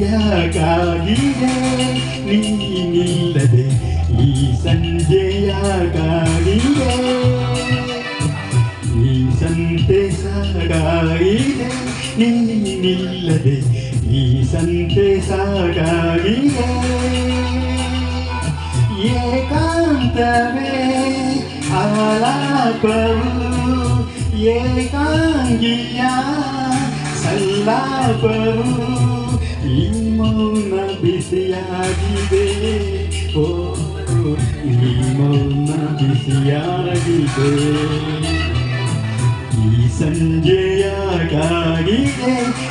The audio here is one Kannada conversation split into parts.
ಸಂಜೆಯಾಗಾಗಿದೆ ನೀನಿಲ್ಲದೆ ಈ ಸಂಜೆಯಾಗಾಗಿದೆ ಈ ಸಂತೆ ಸಾಗಾಗಿದೆ ನೀನಿಲ್ಲದೆ ಈ ಸಂತೆ ಸಾಗಾಗಿದೆ ಏಕಾಂತವೇ ಆಲಾಪವು, ಏಕಾಂಗಿಯ ಸಲ್ಲಾಪವು ಈ ಮೌನ ಬಿಸಿಯಾಗಿದೆ. ಓ ಈ ಮೌನ ಬಿಸಿಯಾಗಿದೆ. ಈ ಸಂಜೆಯಾಗಿದೆ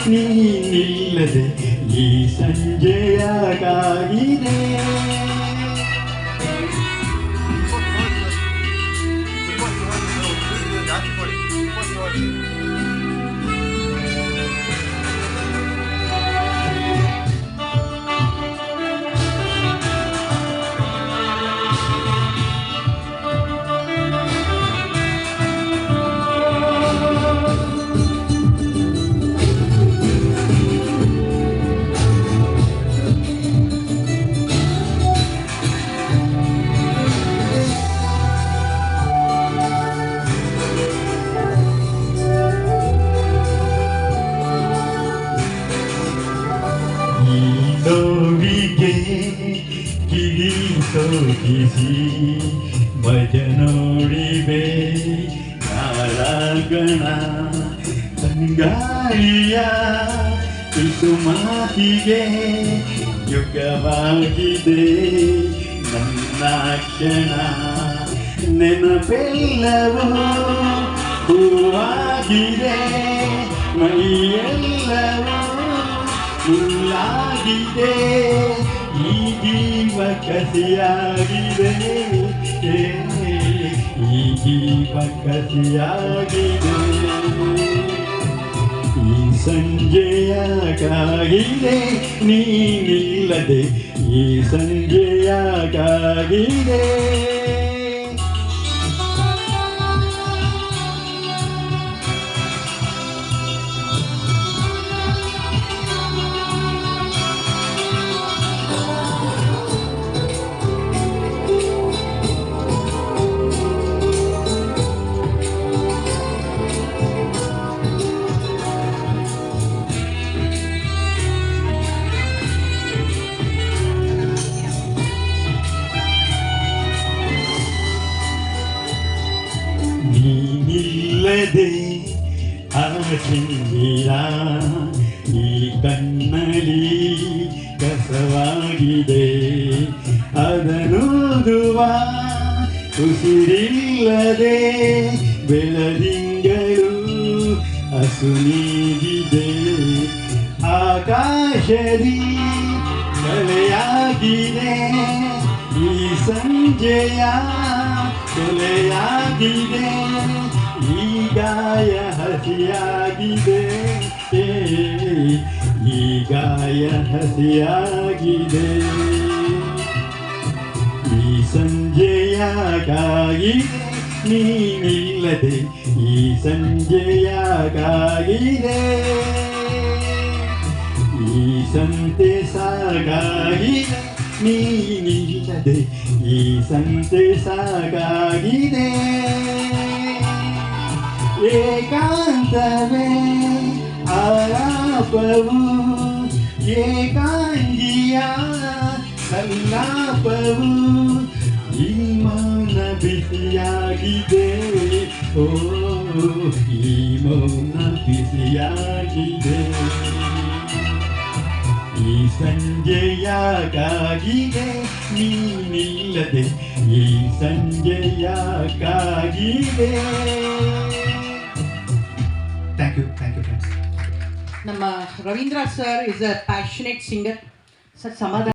ನೀನಿಲ್ಲದೆ ಈ ಸಂಜೆಯಾಗಾಗಿದೆ. ನೋವಿಗೆ ಕಿಡಿ ಸೋಕಿಸಿ ಭಜ ನೋಡಿವೆ ಕಾಳಗಣ ತಂಗಾಳಿಯ ಇದು ಮಾತಿಗೆ ಯುಗವಾಗಿದೆ ನನ್ನ ಕ್ಷಣ ನೆನಪೆಲ್ಲವೂ ಹೂವಾಗಿದೆ ಮೈಯೆಲ್ಲವೂ ಮುಳ್ಳಾಗಿದೆ. ಈ ಜೀವ ಕಸಿಯಾಗಿದೆ. ಈ ಜೀವ ಕಸಿಯಾಗಿದೆ. ಈ ಸಂಜೆಯಾಗಿದೆ ನೀನಿಲ್ಲದೆ ಈ ಸಂಜೆಯಾಗಾಗಿದೆ. ನೀನಿಲ್ಲದೆ ಆಶಿಂದಿರ ಈ ಕಣ್ಣಲ್ಲಿ ಕಸವಾಗಿದೆ. ಅದನೂದುವ ಉಸಿರಿಲ್ಲದೆ ಬೆಳದಿಂಗಳು ಅಸುನೀಗಿದೆ ಆಕಾಶದಿ ಕಲೆಯಾಗಿದೆ ಈ ಸಂಜೆಯ ಕೊಲೆಯಾಗಿದೆ ಹಸಿಯಾಗಿದೆ. ಏ, ಈ ಗಾಯ ಹಸಿಯಾಗಿದೆ. ಈ ಸಂಜೆಯಾಗಾಗಿದೆ ನೀನಿಲ್ಲದೆ ಈ ಸಂಜೆಯಾಗಾಗಿದೆ. ಈ ಸಂತೆ ಸಾಗಾಗಿದೆ ನೀನಿಲ್ಲದೆ ಈ ಸಂತೆ ಸಾಗಾಗಿದೆ. ಏಕಾಂತವೇ ಆಲಾಪವು ಏಕಾಂಗಿಯ ಸಲ್ಲಾಪವು ಮೌನ ಬಿಸಿಯಾಗಿದೆ ಓ, ಈ ಮೌನ ಬಿಸಿಯಾಗಿದೆ ಈ ಸಂಜೆಯಾಗಾಗಿದೆ, ನೀನಿಲ್ಲದೆ ಈ ಸಂಜೆಯಾಗಾಗಿದೆ. ನಮ್ಮ Ravindra sir is a passionate singer sir ಸಮಾಧಾನ